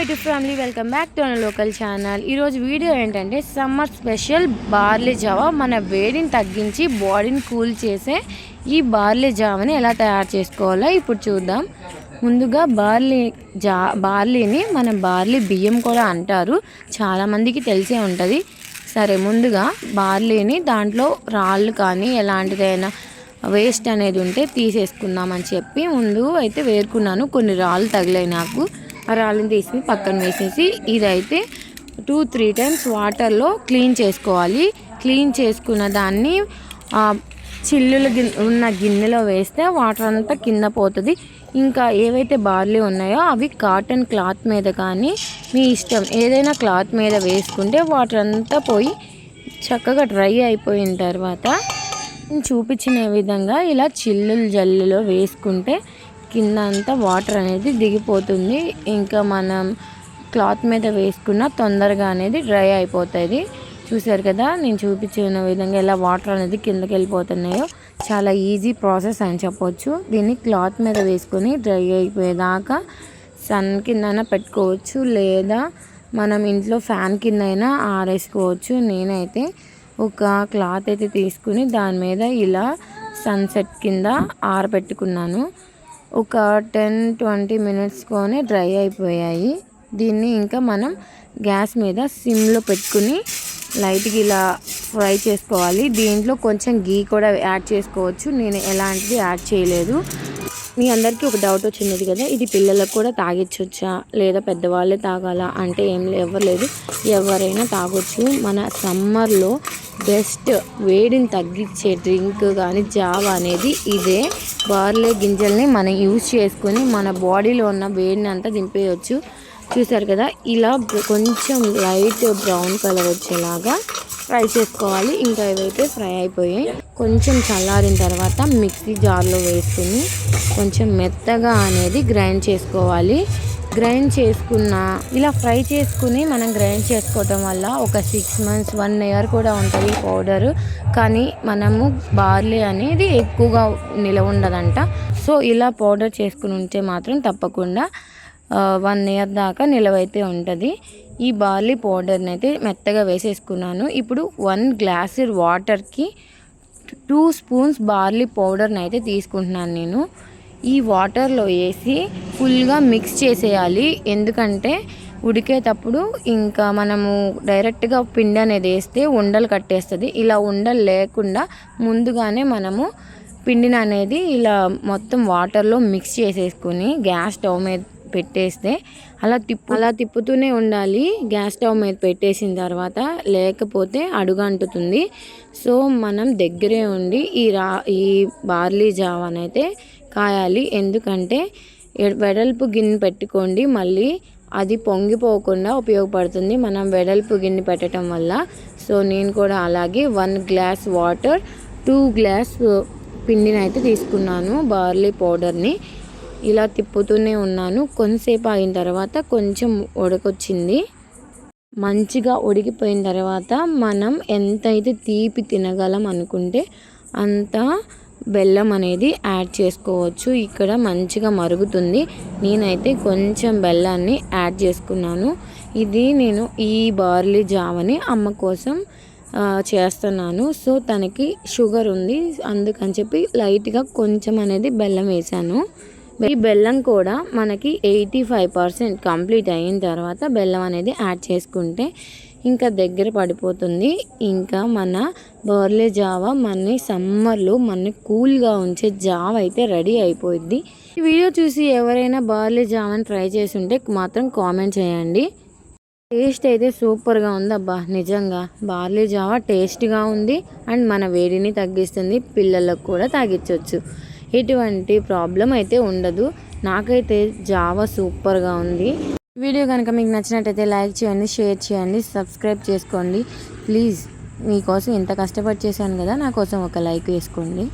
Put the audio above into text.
Creative family welcome back to local channel ఈరోజు video ఏంటంటే summer special barley జావా మన వేడిని తగ్గించి బాడీని కూల్ చేసే ఈ బార్లీ జావాని ఎలా తయారు చేసుకోవాలో ఇప్పుడు చూద్దాం. ముందుగా బార్లీ జా బార్లీని మన బార్లీ బియ్యం కూడా అంటారు. చాలామందికి తెలిసే ఉంటుంది. సరే ముందుగా బార్లీని దాంట్లో రాళ్ళు కానీ ఎలాంటిదైనా వేస్ట్ అనేది ఉంటే తీసేసుకుందామని చెప్పి ముందు అయితే వేరుకున్నాను. కొన్ని రాళ్ళు తగిలాయి నాకు. ఆ రాళ్ళని తీసి పక్కన వేసేసి ఇదైతే టూ త్రీ టైమ్స్ వాటర్లో క్లీన్ చేసుకోవాలి. క్లీన్ చేసుకున్న దాన్ని చిల్లులు గిన్నె ఉన్న గిన్నెలో వేస్తే వాటర్ అంతా కింద పోతుంది. ఇంకా ఏవైతే బార్లీ ఉన్నాయో అవి కాటన్ క్లాత్ మీద కానీ మీ ఇష్టం ఏదైనా క్లాత్ మీద వేసుకుంటే వాటర్ అంతా పోయి చక్కగా డ్రై అయిపోయిన తర్వాత చూపించిన విధంగా ఇలా చిల్లులు జల్లులో వేసుకుంటే కింద అంతా వాటర్ అనేది దిగిపోతుంది. ఇంకా మనం క్లాత్ మీద వేసుకున్న తొందరగా అనేది డ్రై అయిపోతుంది. చూసారు కదా నేను చూపించిన విధంగా ఎలా వాటర్ అనేది కిందకి వెళ్ళిపోతున్నాయో. చాలా ఈజీ ప్రాసెస్ అని చెప్పొచ్చు. దీన్ని క్లాత్ మీద వేసుకొని డ్రై అయిపోయేదాకా సన్ కింద పెట్టుకోవచ్చు లేదా మనం ఇంట్లో ఫ్యాన్ కింద అయినా ఆరేసుకోవచ్చు. నేనైతే ఒక క్లాత్ అయితే తీసుకుని దాని మీద ఇలా సన్సెట్ కింద ఆరబెట్టుకున్నాను. ఒక టెన్ ట్వంటీ మినిట్స్లోనే డ్రై అయిపోయాయి. దీన్ని ఇంకా మనం గ్యాస్ మీద సిమ్లో పెట్టుకుని లైట్గా ఇలా ఫ్రై చేసుకోవాలి. దీంట్లో కొంచెం గీ కూడా యాడ్ చేసుకోవచ్చు. నేను ఎలాంటిది యాడ్ చేయలేదు. మీ అందరికీ ఒక డౌట్ వచ్చింది కదా? ఇది పిల్లలకు కూడా తాగించవచ్చా లేదా పెద్దవాళ్ళే తాగాలా? అంటే ఏం ఎవరు లేదు. ఎవరైనా తాగొచ్చు. మన సమ్మర్లో బెస్ట్ వేడిని తగ్గించే డ్రింక్ కానీ జావ అనేది ఇదే. బార్లే గింజల్ని మనం యూజ్ చేసుకొని మన బాడీలో ఉన్న వేడిని అంతా దింపేయచ్చు. చూసారు కదా ఇలా కొంచెం లైట్ బ్రౌన్ కలర్ వచ్చేలాగా ఫ్రై చేసుకోవాలి. ఇంకా ఏవైతే ఫ్రై అయిపోయాయి. కొంచెం చల్లారిన తర్వాత మిక్సీ జార్లో వేసుకుని కొంచెం మెత్తగా అనేది గ్రైండ్ చేసుకోవాలి. గ్రైండ్ చేసుకున్న ఇలా ఫ్రై చేసుకుని మనం గ్రైండ్ చేసుకోవటం వల్ల ఒక సిక్స్ మంత్స్ వన్ ఇయర్ కూడా ఉంటుంది పౌడర్. కానీ మనము బార్లీ అనేది ఎక్కువగా నిలవ ఉండదంట. సో ఇలా పౌడర్ చేసుకుని ఉంటే మాత్రం తప్పకుండా వన్ ఇయర్ దాకా నిలవైతే ఉంటుంది. ఈ బార్లీ పౌడర్ని అయితే మెత్తగా వేసేసుకున్నాను. ఇప్పుడు వన్ గ్లాస్ వాటర్కి టూ స్పూన్స్ బార్లీ పౌడర్ని అయితే తీసుకుంటున్నాను నేను. ఈ వాటర్లో వేసి ఫుల్గా మిక్స్ చేసేయాలి. ఎందుకంటే ఉడికేటప్పుడు ఇంకా మనము డైరెక్ట్గా పిండి అనేది వేస్తే ఉండలు కట్టేస్తుంది. ఇలా ఉండలు లేకుండా ముందుగానే మనము పిండిని అనేది ఇలా మొత్తం వాటర్లో మిక్స్ చేసేసుకుని గ్యాస్ స్టవ్ మీద పెట్టేస్తే అలా తిప్పు అలా తిప్పుతూనే ఉండాలి. గ్యాస్ స్టవ్ మీద పెట్టేసిన తర్వాత లేకపోతే అడుగు అంటుతుంది సో మనం దగ్గరే ఉండి ఈ రా ఈ బార్లీ జావనైతే కాయాలి. ఎందుకంటే వెడల్పు గిన్నె పెట్టుకోండి. మళ్ళీ అది పొంగిపోకుండా ఉపయోగపడుతుంది మనం వెడల్పు గిన్నె పెట్టడం వల్ల. సో నేను కూడా అలాగే one glass water two glass పిండిని అయితే తీసుకున్నాను బార్లీ పౌడర్ని. ఇలా తిప్పుతూనే ఉన్నాను. కొంతసేపు అయిన తర్వాత కొంచెం ఉడకొచ్చింది. మంచిగా ఉడికిపోయిన తర్వాత మనం ఎంతైతే తీపి తినగలం అనుకుంటే అంత బెల్లం అనేది యాడ్ చేసుకోవచ్చు. ఇక్కడ మంచిగా మరుగుతుంది. నేనైతే కొంచెం బెల్లాన్ని యాడ్ చేసుకున్నాను. ఇది నేను ఈ బార్లీ జావని అమ్మ కోసం చేస్తున్నాను. సో తనకి షుగర్ ఉంది. అందుకని చెప్పి లైట్గా కొంచెం అనేది బెల్లం వేసాను. ఈ బెల్లం కూడా మనకి ఎయిటీ ఫైవ్ పర్సెంట్ కంప్లీట్ అయిన తర్వాత బెల్లం అనేది యాడ్ చేసుకుంటే ఇంకా దగ్గర పడిపోతుంది. ఇంకా మన బర్లే జావా మన సమ్మర్లో మన కూల్గా ఉంచే జావ అయితే రెడీ అయిపోయింది ఈ వీడియో చూసి ఎవరైనా బార్లీ జావాని ట్రై చేసి ఉంటే మాత్రం కామెంట్ చేయండి. టేస్ట్ అయితే సూపర్గా ఉంది అబ్బా నిజంగా. బార్లీ జావా టేస్ట్గా ఉంది అండ్ మన వేడిని తగ్గిస్తుంది పిల్లలకు కూడా తాగించవచ్చు ఎటువంటి ప్రాబ్లం అయితే ఉండదు. నాకైతే జావా సూపర్గా ఉంది. వీడియో కనుక మీకు నచ్చినట్టయితే లైక్ చేయండి షేర్ చేయండి సబ్స్క్రైబ్ చేసుకోండి. ప్లీజ్ మీకోసం ఇంత కష్టపడి చేశాను కదా నా కోసం ఒక లైక్ వేసుకోండి.